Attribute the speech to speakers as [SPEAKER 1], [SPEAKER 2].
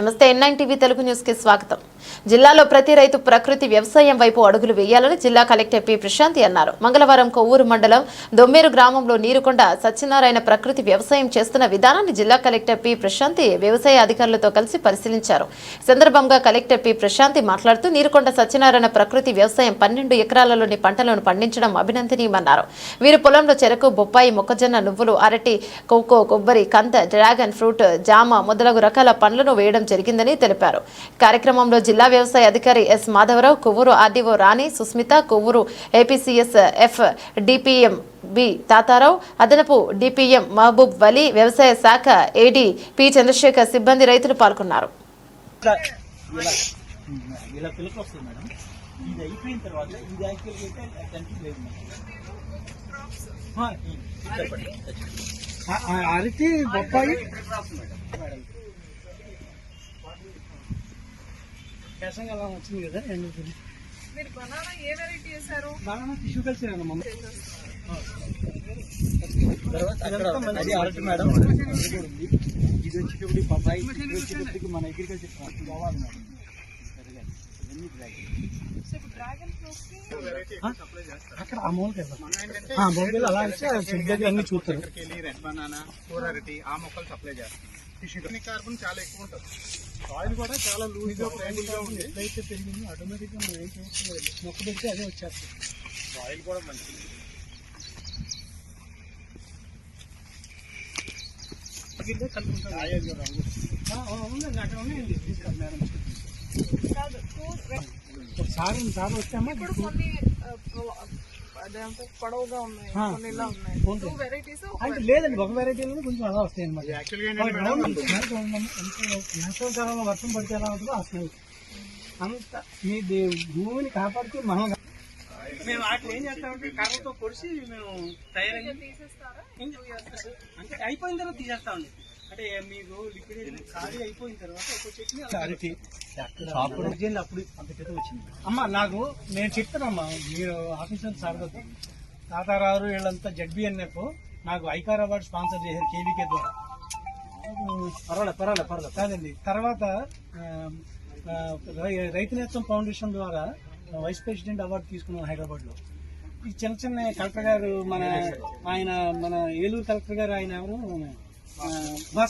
[SPEAKER 1] ఎన్ NIN TV Telugu న్యూస్కి స్వాగతం. జిల్లాలో ప్రతి రైతు ప్రకృతి వ్యవసాయం వైపు అడుగులు వేయాలని జిల్లా కలెక్టర్ పి ప్రశాంతి అన్నారు. మంగళవారం కొవ్వూరు మండలం దొమ్మేరు గ్రామంలో నీరుకొండ సత్యనారాయణ ప్రకృతి వ్యవసాయం చేస్తున్న విధానాన్ని జిల్లా కలెక్టర్ పి ప్రశాంతి వ్యవసాయ అధికారులతో కలిసి పరిశీలించారు. సందర్భంగా కలెక్టర్ పి ప్రశాంతి మాట్లాడుతూ నీరుకొండ సత్యనారాయణ ప్రకృతి వ్యవసాయం పన్నెండు ఎకరాలలోని పంటలను పండించడం అభినందనీయమన్నారు. వీరు పొలంలో చెరకు బొప్పాయి మొక్కజొన్న నువ్వులు అరటి కోకో కొబ్బరి కంద డ్రాగన్ ఫ్రూట్ జామ మొదలగు రకాల పండ్లను వేయడం జరిగిందని తెలిపారు. కార్యక్రమంలో జిల్లా వ్యవసాయ అధికారి S Madhavarao Kovvur RDO Rani Susmita Kovvur APCS F DPM B Tatarao అదనపు డిపిఎం మహబూబ్ వలీ వ్యవసాయ శాఖ ఏడీ పి చంద్రశేఖర్ సిబ్బంది రైతులు పాల్గొన్నారు.
[SPEAKER 2] ఇలా బొప్పాయి ఇలా పిలుపు వస్తుంది మేడం ఇది అయిపోయిన తర్వాత ఇది యాక్చువల్గా అయితే కంటిన్యూ లేదు మేడం ఈ- చెప్పండి
[SPEAKER 3] ఆ- ఆ అరటి బొప్పాయి కేసంగా అలా వచ్చింది కదా ఎండు
[SPEAKER 4] మీరు బనానా ఏ వెరైటీ వేశారు
[SPEAKER 3] బాగా టిష్యూ కల్చర్ అన్న మమ్మ
[SPEAKER 2] తర్వాత అక్కడ అది అరటి మేడం. ఇది వచ్చేటప్పుడు పప్పాయి ఇది వచ్చేటప్పటికి మన అగ్రికల్చర్ కావాలి మేడం. సరిగా ఇవన్నీ డ్రాగన్
[SPEAKER 4] సో ఇప్పుడు డ్రాగన్ ఫ్రూట్ కి
[SPEAKER 3] అక్కడ ఆ మూలకి వెళ్దాం ఆ మూలకి వెళ్ళి అలా ఇస్తే చెట్టు దగ్గర అన్ని చూస్తారు
[SPEAKER 5] కెళ్ళి రెడ్ బనానా కూర అరటి ఆ మొక్కలు సప్లై చేస్తాం టిష్యూ కార్బన్ చాలా ఎక్కువ ఉంటుంది సాయిల్ కూడా చాలా లూజ్ గా ఫ్రెండ్లీగా ఉంది
[SPEAKER 3] ఎట్లయితే పెరిగింది ఆటోమేటిక్ గా మనం ఏం చేసుకోవాలి మొక్క పెడితే అదే వచ్చేస్తుంది
[SPEAKER 5] సాయిల్ కూడా మంచిది
[SPEAKER 3] తగ్గితే కలుపుకుంటాం
[SPEAKER 5] కాయలు రంగు
[SPEAKER 3] ఆ, ఆ, ఉందండి అక్కడ ఉన్నాయండి తీసుకెళ్ళి మేడం
[SPEAKER 4] కాదు two-
[SPEAKER 3] ఒకసారి సార్ వచ్చామా?
[SPEAKER 4] ఇప్పుడు కొన్ని పొడవుగా ఉన్నాయి
[SPEAKER 3] ఆ.
[SPEAKER 4] కొన్ని ఇలా ఉన్నాయి.
[SPEAKER 3] ఉంది.
[SPEAKER 4] టూ వెరైటీస్
[SPEAKER 3] అంటే లేదండి ఒక కొంచెం అలా వస్తాయి అనమాట
[SPEAKER 5] యాక్చువల్గా ఏంటంటే మేడం
[SPEAKER 3] వేసవి కాలంలో వర్షం పడితే ఎలా ఉంటుందో ఆ స్మెల్. అంత మీ భూమిని కాపాడుతూ మనం మేము వాటిని ఏం చేస్తామంటే కర్రతో పొడిచి మేము
[SPEAKER 4] తీసేస్తారా?
[SPEAKER 3] అంటే అయిపోయిన తర్వాత తీసేస్తామండి. అంటే మీకు లిక్విడేషన్ ఖాళీ అయిపోయిన తర్వాత ఒక చెట్ని అరటి అప్పుడు అంత క్రితం వచ్చింది. అమ్మ నాకు నేను చెప్తానమ్మా మీరు ఆఫీసర్ సార్ తాతారావు వీళ్ళంతా జడ్బిఎన్ఎఫ్ నాకు ఐకార్ అవార్డు స్పాన్సర్ చేశారు కేవీకే ద్వారా. పర్వాలేదు పర్వాలేదు పర్వాలేదు. కాదండి తర్వాత రైతు నేస్తం ఫౌండేషన్ ద్వారా వైస్ ప్రెసిడెంట్ అవార్డు తీసుకున్నాను హైదరాబాద్లో ఈ చిన్న చిన్న కలెక్టర్ గారు మన ఆయన మన ఏలూరు కలెక్టర్ గారు ఆయన ఎవరు? 嗯，那